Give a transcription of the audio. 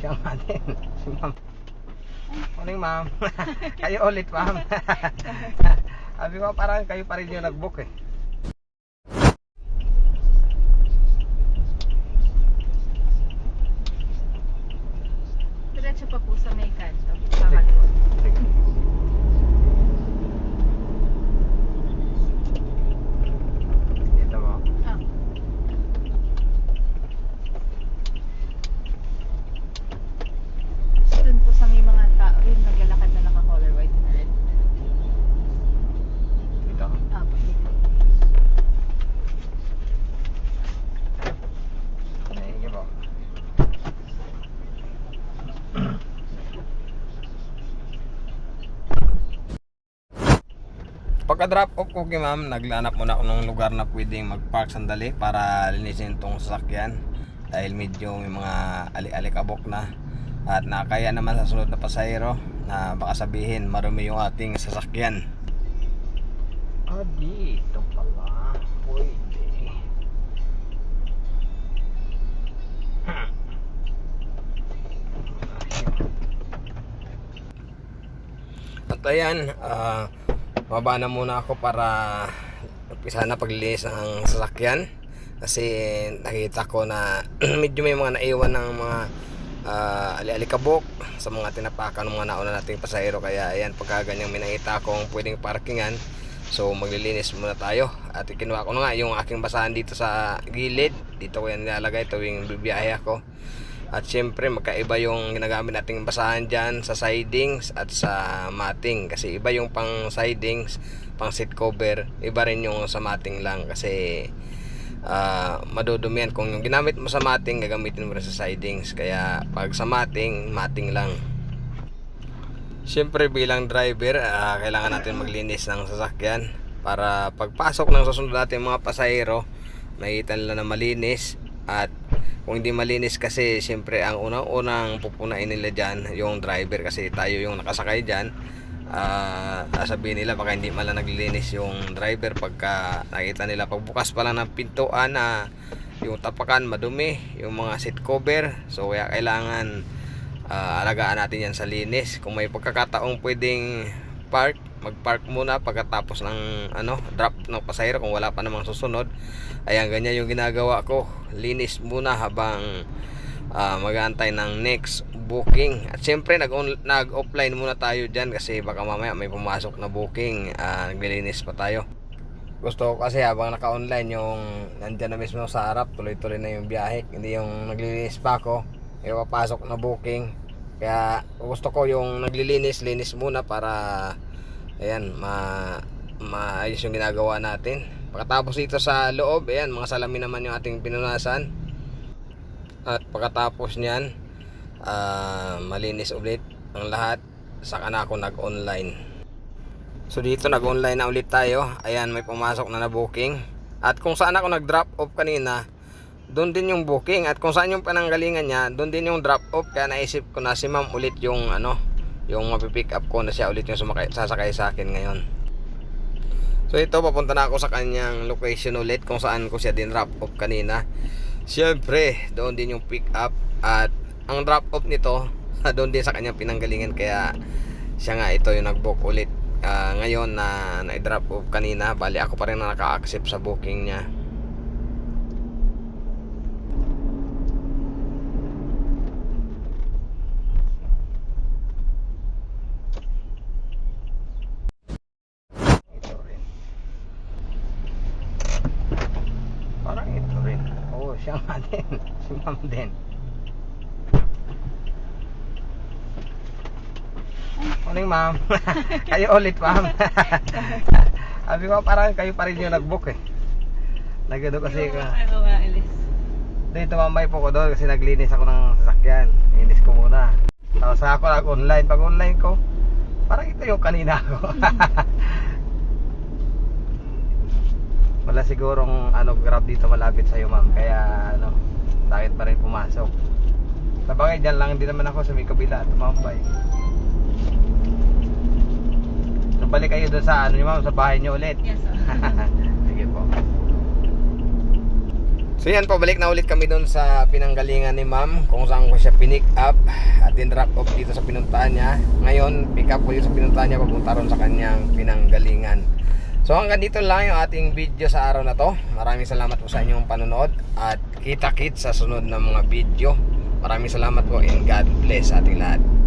siya nga din. Si ma'am. Morning ma'am. kayo ulit ma'am. Sabi ko parang kayo pa rin yung nag-book eh. Diretso pa po sa may kanto. Kakaliwa. Sige. Dito mo. Ah. Doon po sa may mga tao rin naglalakad na naka-collar white and red. Dito. Ah, po, dito. Thank you po. Pagka drop off ko kay ma'am, naglanap muna ako ng lugar na pwedeng mag-park sandali para linisin tong sasakyan dahil medyo may mga ali-alikabok na at nakaya naman sa sunod na pasahero na baka sabihin marumi yung ating sasakyan. Ah, dito pala. Pwede. At ayan, ah, baba na muna ako para umpisa na paglinis ng sasakyan. Kasi nakita ko na medyo may mga naiwan ng mga ah, ali-alikabok sa mga tinapakan ng mga nauna nating pasahero. Kaya ayan pagka ganyang may akong pwedeng parkingan so maglilinis muna tayo. At kinuha ko na nga yung aking basahan dito sa gilid. Dito ko yan nilalagay tuwing bibiyahe ako at syempre magkaiba yung ginagamit nating basahan dyan sa sidings at sa matting kasi iba yung pang sidings, pang seat cover, iba rin yung sa matting lang kasi ah madudumi yan. Kung yung ginamit mo sa matting, gagamitin mo rin sa sidings. Kaya pag sa matting, matting lang. Syempre bilang driver, ah, kailangan natin maglinis ng sasakyan para pagpasok ng susunod natin mga pasahero, makikita nila na malinis at kung hindi malinis kasi siyempre ang unang-unang pupunain nila dyan yung driver kasi tayo yung nakasakay dyan. Ah sasabihin nila baka hindi man lang naglilinis yung driver pagka nakita nila pagbukas pa lang ng pintuan na yung tapakan madumi yung mga seat cover. So kaya kailangan ah, alagaan natin yan sa linis. Kung may pagkakataong pwedeng park mag-park muna pagkatapos ng ano drop ng pasahero kung wala pa namang susunod. Ayan ganyan yung ginagawa ko. Linis muna habang ah, mag-aantay ng next booking. At syempre nag nag-offline muna tayo dyan kasi baka mamaya may pumasok na booking. Ah, naglilinis pa tayo. Gusto ko kasi habang naka-online yung nandyan na mismo sa harap tuloy-tuloy na yung biyahe. Hindi yung naglilinis pa ako may papasok na booking. Kaya gusto ko yung naglilinis linis muna para ayan ma maayos yung ginagawa natin. Pagkatapos dito sa loob ayan mga salamin naman yung ating pinunasan. At pagkatapos niyan ah, malinis ulit ang lahat. Saka na ako nag-online. So dito nag-online na ulit tayo. Ayan may pumasok na na booking. At kung saan ako nag-drop off kanina doon din yung booking. At kung saan yung pananggalingan niya doon din yung drop off. Kaya naisip ko na si ma'am ulit yung ano yung mapipick up ko na siya ulit yung sumakay, sasakay sa akin ngayon. So ito papunta na ako sa kanyang location ulit kung saan ko siya din drop off kanina. Syempre doon din yung pick up. At ang drop off nito doon din sa kanyang pinanggalingan. Kaya siya nga ito yung nag-book ulit Ah, ngayon na na-drop off kanina. Bali ako pa rin na naka-accept sa booking niya Ito rin. Parang ito rin. Oo, siya nga din. Si ma'am din. Morning ma'am. kayo ulit ma'am. Sabi ko parang kayo pa rin yung nag-book eh. Nagano kasi ka. Nga, Alice. Dito mamay po ko doon kasi naglinis ako ng sasakyan. Linis ko muna. Tapos ako nag-online. Pag online ko, parang ito yung kanina ko. Wala sigurong ano grab dito malapit sa iyo ma'am. Kaya ano, bakit pa rin pumasok. Sa bagay dyan lang din naman ako sa may kabila tumambay. So balik kayo doon sa ano niyo ma'am, sa bahay niyo ulit. Yes, sir. Sige po. So yan, pabalik na ulit kami doon sa pinanggalingan ni ma'am kung saan ko siya pinick up at din drop off dito sa pinuntahan niya. Ngayon, pick up ko dito sa pinuntahan niya papunta ron sa kanyang pinanggalingan. So hanggang dito lang yung ating video sa araw na to. Maraming salamat po sa inyong panonood at kita-kits sa sunod na mga video. Maraming salamat po and God bless ating lahat.